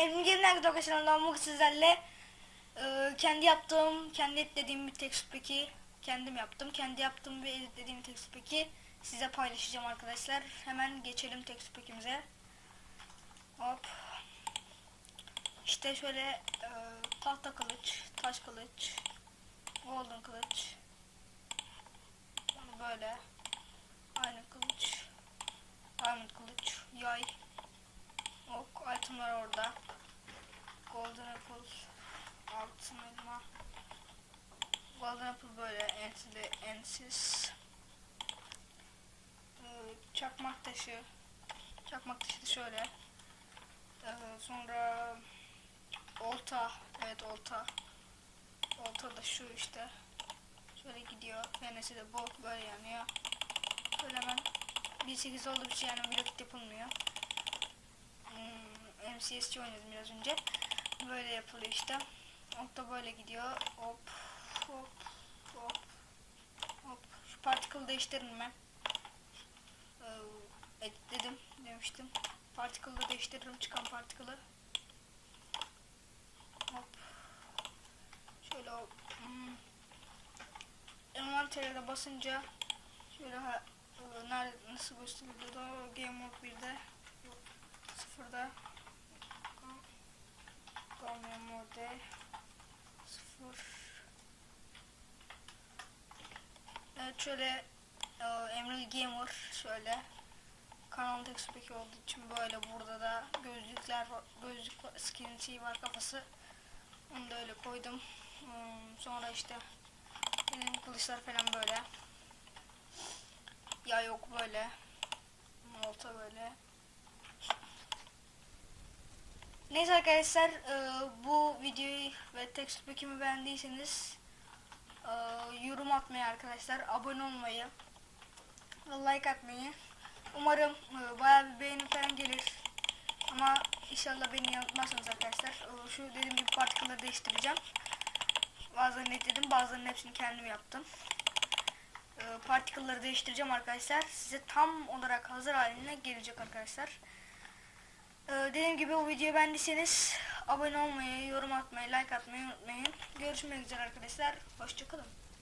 Emre'nin arkadaşlar kanalından bugün sizlerle e, kendi yaptığım, kendi editlediğim bir tekst peki kendim yaptım. Kendi yaptığım ve editlediğim peki size paylaşacağım arkadaşlar. Hemen geçelim tekst pekimize. Hop. İşte şöyle e, tahta kılıç, taş kılıç, golden kılıç. Sonra böyle aynı kılıç, diamond kılıç, yay, itemler orada. Golden apple, altın elma. Golden apple böyle ensili, ensiz. Ee, çakmak taşı. Çakmak taşı da şöyle. Ee, sonra olta. Evet olta. Olta da şu işte. Şöyle gidiyor. Fenesi de bu. Böyle yanıyor. Şöyle hemen 1.8 olduğu için yani blok yapılmıyor. CSC oynadım biraz önce. Böyle yapılıyor işte. Hop da böyle gidiyor. Hop hop hop hop. Şu particle değiştirdim ben. Ee, editledim demiştim. Particle'da değiştiririm çıkan particle'ı. Hop. Şöyle hop. Hmm. Envantere de basınca şöyle ha, ıı, nerede nasıl gösteriliyor Game Mode 1'de 0'da model 0 Evet şöyle e, Emril Gamer şöyle. Kanal tek olduğu için böyle burada da gözlükler gözlük skin var kafası. Onu da öyle koydum. Hmm, sonra işte elim kılıçlar falan böyle. Ya yok böyle. Molta böyle. Neyse arkadaşlar e, bu videoyu ve tekst pekimi beğendiyseniz e, yorum atmayı arkadaşlar abone olmayı ve like atmayı. Umarım e, bayağı bir beğeni falan gelir. Ama inşallah beni yanıltmazsınız arkadaşlar. E, şu dediğim gibi partikülleri değiştireceğim. Bazılarını ekledim bazılarının hepsini kendim yaptım. E, partikülleri değiştireceğim arkadaşlar. Size tam olarak hazır haline gelecek arkadaşlar ee, dediğim gibi bu videoyu beğendiyseniz abone olmayı, yorum atmayı, like atmayı unutmayın. Görüşmek üzere arkadaşlar. Hoşçakalın.